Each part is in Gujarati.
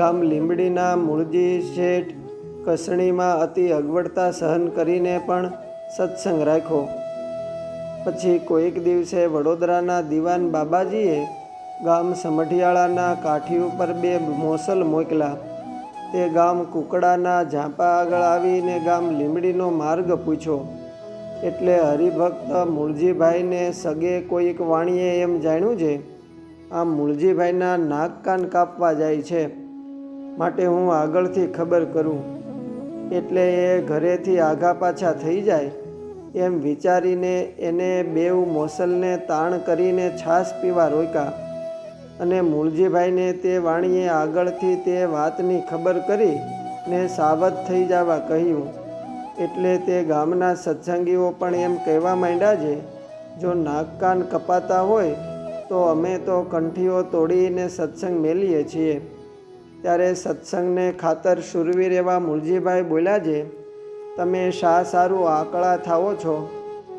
ગામ લીંબડીના મૂળજી શેઠ કસણીમાં અતિ અગવડતા સહન કરીને પણ સત્સંગ રાખ્યો. પછી કોઈક દિવસે વડોદરાના દિવાન બાબાજીએ ગામ સમઢિયાળાના કાઠી ઉપર બે મોસલ મોકલા. તે ગામ કુકડાના ઝાંપા આગળ આવીને ગામ લીંબડીનો માર્ગ પૂછ્યો. એટલે હરિભક્ત મૂળજીભાઈને સગે કોઈક વાણીએ એમ જાણ્યું છે, આમ મૂળજીભાઈના નાક કાન કાપવા જાય છે. માટે હું આગળથી ખબર કરું. એટલે એ ઘરેથી આઘા પાછા થઈ જાય એમ વિચારીને એને બેઉ મોસલને તાણ કરીને છાશ પીવા રોક્યા અને મૂળજીભાઈને તે વાણીએ આગળથી તે વાતની ખબર કરી ને સાવધ થઈ જવા કહ્યું. એટલે તે ગામના સત્સંગીઓ પણ એમ કહેવા માંડ્યા છે, જો નાક કાન કપાતા હોય તો અમે તો કંઠીઓ તોડીને સત્સંગ મેલીએ છીએ. ત્યારે સત્સંગને ખાતર શુરવીર એવા મૂળજીભાઈ બોલ્યા છે, તમે શા સારું આકળા થાવો છો?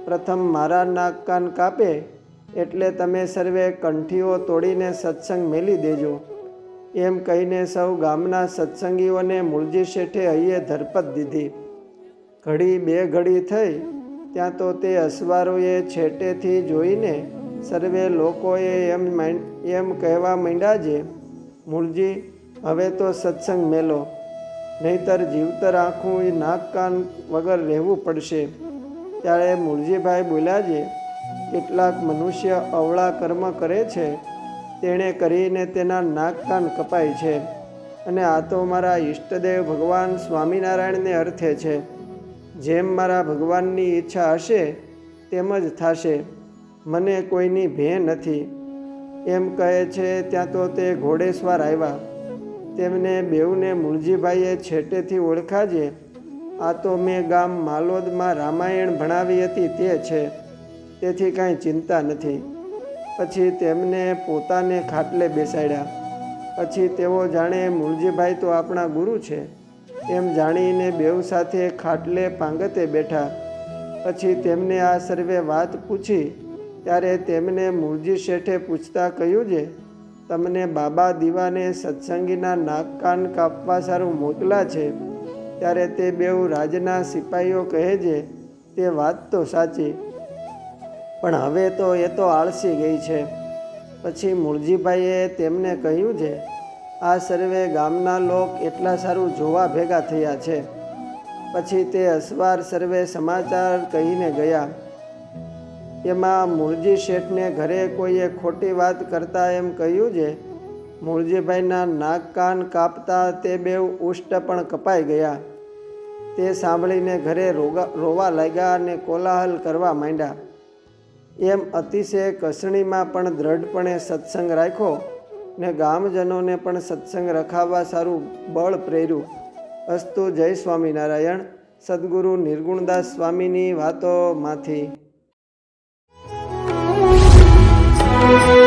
પ્રથમ મારા નાક કાન કાપે એટલે તમે સર્વે કંઠીઓ તોડીને સત્સંગ મેલી દેજો. એમ કહીને સૌ ગામના સત્સંગીઓને મૂળજી શેઠે અહીએ ધરપત દીધી. ઘડી બે ઘડી થઈ, ત્યાં તો તે અસવારોએ છેટેથી જોઈને સર્વે લોકોએ એમ એમ કહેવા માંડ્યા છે, મૂળજી હવે તો સત્સંગ મેલો. નહીતર જીવતર આખું એ નાક કાન વગર રહેવું પડશે. ત્યારે મૂળજીભાઈ બોલ્યા છે, કેટલાક મનુષ્ય અવળા કર્મ કરે છે, તેણે કરીને તેના નાક કાન કપાય છે. અને આ તો મારા ઈષ્ટદેવ ભગવાન સ્વામિનારાયણને અર્થે છે. જેમ મારા ભગવાનની ઈચ્છા હશે, તેમ જ થશે. મને કોઈની ભે નથી. એમ કહે છે, ત્યાં તો તે ઘોડેસ્વાર આવ્યા. તેમને બેઉને મુળજીભાઈએ છેટેથી ઓળખાજે. આ તો મેં ગામ માલોદમાં રામાયણ ભણાવી હતી તે છે, તેથી કાંઈ ચિંતા નથી. પછી તેમને પોતાને ખાટલે બેસાડ્યા. પછી તેઓ જાણે મુળજીભાઈ તો આપણા ગુરુ છે, એમ જાણીને બેઉ સાથે ખાટલે પાંગતે બેઠા. પછી તેમને આ સર્વે વાત પૂછી, ત્યારે તેમને મુળજી શેઠે પૂછતા કહ્યું છે તમને બાબા દીવાને સત્સંગીના નાક કાન કાપવા સારું મોકલા છે, ત્યારે તે બેઉ રાજના સિપાહીઓ કહે છે, તે વાત તો સાચી, પણ હવે તો એ તો આળસી ગઈ છે. પછી મૂળજીભાઈએ તેમને કહ્યું છે, આ સર્વે ગામના લોક એટલા સારું જોવા ભેગા થયા છે. પછી તે અસવાર સર્વે સમાચાર કહીને ગયા. એમાં મૂળજી શેઠને ઘરે કોઈએ ખોટી વાત કરતા એમ કહ્યું છે. મૂળજીભાઈના નાક કાન કાપતા તે બેવ ઉષ્ટ પણ કપાઈ ગયા. તે સાંભળીને ઘરે રોગા, રોવા લાગ્યા અને કોલાહલ કરવા માંડ્યા. એમ અતિશય કસણીમાં પણ દ્રઢપણે સત્સંગ રાખ્યો ને ગામજનોને પણ સત્સંગ રખાવવા સારું બળ પ્રેર્યું. અસ્તુ જય સ્વામિનારાયણ, સદગુરુ નિર્ગુણદાસ સ્વામીની વાતોમાંથી. Thank you.